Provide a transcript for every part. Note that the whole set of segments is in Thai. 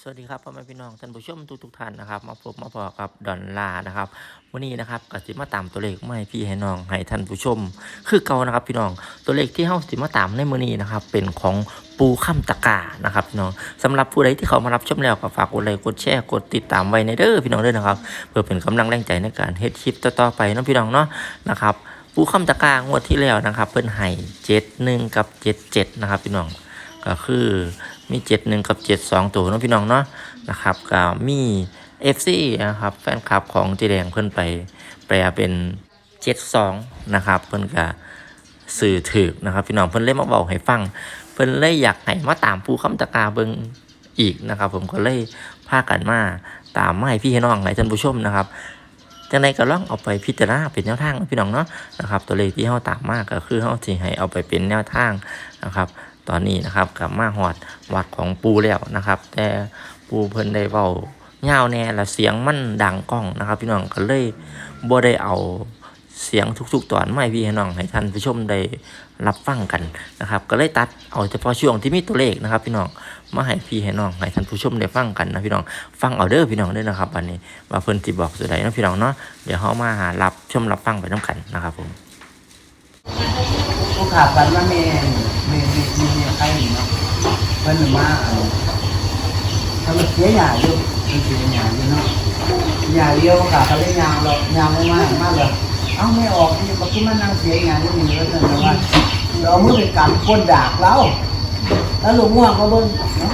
สวัสดีครับพ่อแม่พี่น้องท่านผู้ชมทุกทุกท่านนะครับ มาพบมาพอกับดอนลานะครับวันนี้นะครับก็สิมาตามตัวเลขมาให้พี่ให้น้องให้ท่านผู้ชม คือเก่านะครับพี่น้องตัวเลขที่เฮาสิมาตามในมื้อนี้นะครับเป็นของปูข้ามตะกานะครับพี่น้องสำหรับผู้ใดที่เขามารับชมแล้วก็ฝากกดไลค์กดแชร์กดติดตามไว้ในเด้อพี่น้องด้อนะครับ เพื่อเป็นกำลังแรงใจในการเฮ็ดคลิปต่อๆไปนะพี่น้องเนาะนะครับปูข้ามตะกางวดที่แล้วนะครับ เพิ่นให้71กับ77นะครับพี่น้อง ก็คือมีเจ็ดหนึ่งกับเจ็ดสองตัวเนาะพี่น้องเนาะนะครับก็มีเอฟซีนะครับแฟนคลับของจีแดงเพิ่นไป แปลเป็นเจ็ดสองนะครับ เพิ่นก็สื่อถึกนะครับ พี่น้องเพิ่นเล่มาบอกให้ฟัง เพิ่นเลยอยากให้มาตามผู้คำตะกาเบิงอีกนะครับ ผมก็เลยพากันมาตามมาให้พี่ให้น้องให้ท่านผู้ชมนะครับจังไดก็ลองเอาไปพิจารณาเป็นแนวทางพี่น้องเนาะนะครับ ตัวเลขที่เฮาตามมากก็คือเฮาสิให้เอาไปเป็นแนวทางนะครับ ตอนนี้นะครับกลับมาหอดวัดของปูแล้วนะครับ แต่ปูเพิ่นได้เว้าเงาแน่และเสียงมันดังกล้องนะครับ พี่น้องก็เลยบ่ได้เอาเสียงทุกๆตอนมาให้พี่น้องให้ท่านผู้ชมได้รับฟังกันนะครับ ก็เลยตัดเอาเฉพาะช่วงที่มีตัวเลขนะครับ พี่น้องมาให้พี่ให้น้องให้ท่านผู้ชมได้ฟังกันนะพี่น้องฟังเอาเด้อพี่น้องเด้อนะครับวันนี้ว่าเพิ่นสิบอกสุดใดนะพี่น้องเนาะเดี๋ยวเฮามาหารับชมรับฟังไปนํกันนะครับผมผู้ขาฝันว่าเมย์เมย์เมย์เมย์ใครเนาะ เพิ่นมาทำมันเสียหยาอยู่มันเสียหยาอยู่เนาะหยาเลี้ยวขาเขาได้ยางเรายางไม่มากมากเลยเอ้าไม่ออกที่ก็คิดมันนั่งเสียหยาอยู่นี่แล้วแต่ว่าเราเมื่อเป็นการคนดากเราแล้วหลวงง่วงก็บน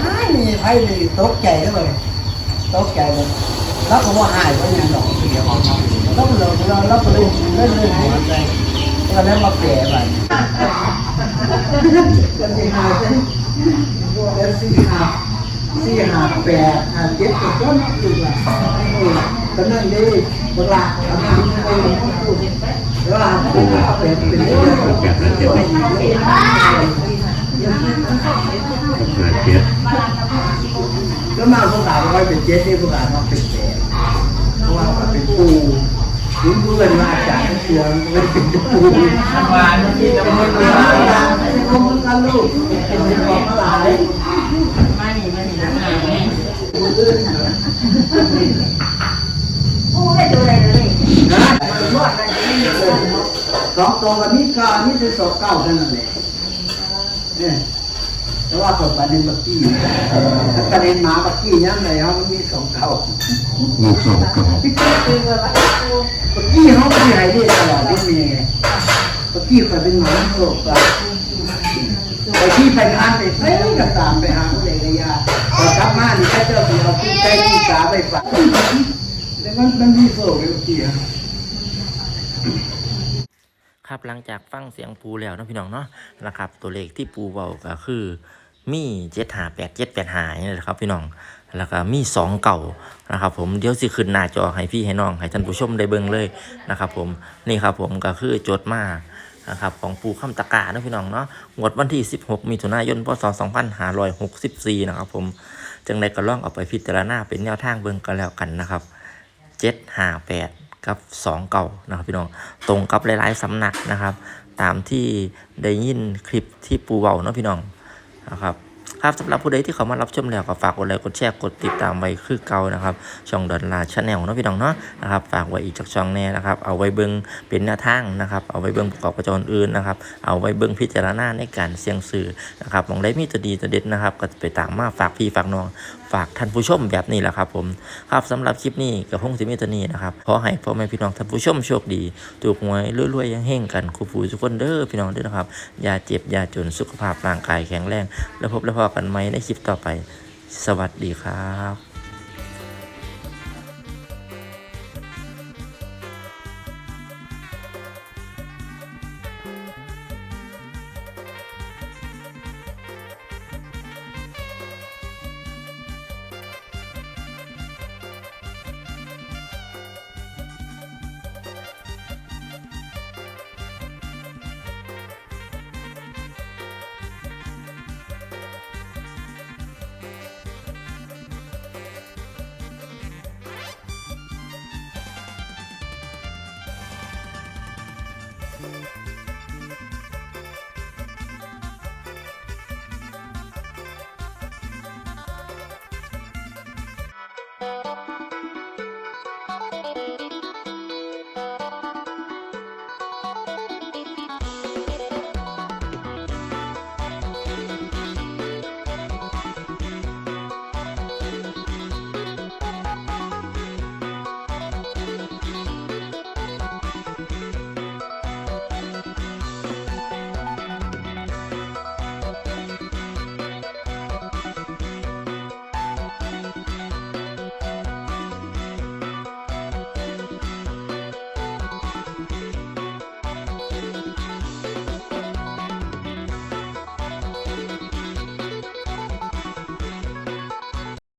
ไม่มีใครเลยตกใจเลยตกใจเลยแล้วก็ว่าหายเพราะยังดอกเสียของเราแล้วเราเราเราก็เลยเล่นเล่นหัวใจก็นั้นมาแก่ไปสี่ห้าเป็นสี่ห้าสี่หาแปดหาเจ็ดก็นับอยู่ละก็นั่นดีเวลาทำงานไปพูดแล้วว่าเป็นเป็นเป็นเรื่องของแบกันเดี๋ยวไม่มีเจ็ดก็มาพวกเราไว้เป็นเจ็ดที่พวกเราเป็นแปดเพราะว่าเป็นปู พื่อนมาจากเชียงเป็นปูมานที่จะมาเป็นมาเป็นคนกันลูกเป็นของอะไรไม่มีไม่มีนะมืออื่นผู้ให้ดูอะไรเลยนะรอดได้ไม่มีเลยสองตัวกับนี้ก็นี่คือสองเก้าเท่านั้นแหละเนี่ย แต่ว่าตัวประเด็นบักกี้ประเด็นหมาบักกี้ยังไงเขามันมีสองเก้ามู่สองเก่าคือว่าผู้บักกี้เขาไม่ให้ได้ตลอดได้มีไงบักกี้เคยเป็นหมาโลกอะไปที่ไปงานไปเฟ้ยก็ตามไปหาผู้ใดระยะพอกลับมานี่แค่เจ้าที่เอาที่ใจที่สาไปฝากแล้วมันมันมีโซ่เลยบักกี้ ครับหลังจากฟังเสียงปูแล้วนะพี่น้องเนาะนะครับ ตัวเลขที่ปูเบาก็คือมีเจ็ดหาแปดเจ็ดแปดหานี่แหละครับพี่น้องแล้วก็มีสองเก่านะครับผมเดี๋ยวสิขึ้นหน้าจอให้พี่ให้น้องให้ท่านผู้ชมได้เบิ่งเลยนะครับผมนี่ครับผมก็คือโจทย์มานะครับของปูข้ามตะกานะพี่น้องเนาะงวดวันที่ 16มิถุนายนพศ2564นะครับผมจังใดก็ลองเอาไปพิจารณาเป็นแนวทางเบิ่งก็แล้วกันนะครับเจ็ดหาแปด กับสองเก่านะครับพี่น้องตรงกับหลายๆสำนักนะครับ ตามที่ได้ยินคลิปที่ปูเบาเนาะพี่น้องนะครับ ครับสำหรับผู้ใดที่เขามารับชมแล้วก็ฝากกดไลค์กดแชร์กดติดตามไว้คือเก่านะครับ ช่องดอนลาชาแนลเนาะพี่น้องเนาะนะครับฝากไว้อีกจากช่องแน่นะครับ เอาไว้เบิ้งเป็นแนวทางนะครับ เอาไว้เบิ้งประกอบกระจรอื่นนะครับ เอาไว้เบิ้งพิจารณาในการเสี่ยงสื่อนะครับมองได้มีตัวดีตัวเด็ดนะครับ ก็ไปตามมาฝากพี่ฝากน้องฝากท่านผู้ชมแบบนี้แหละครับผมครับสำหรับคลิปนี้กับพงศิมีตัวนี้นะครับขอให้พ่อแม่พี่น้องท่านผู้ชมโชคดีถูกหวยรวยๆยังเฮงกันคู่ผู้ทุกคนเด้อพี่น้องเด้อนะครับอย่าเจ็บอย่าจนสุขภาพร่างกายแข็งแรงแล้วพบแล้วพอกันไหมในคลิปต่อไป สวัสดีครับ Música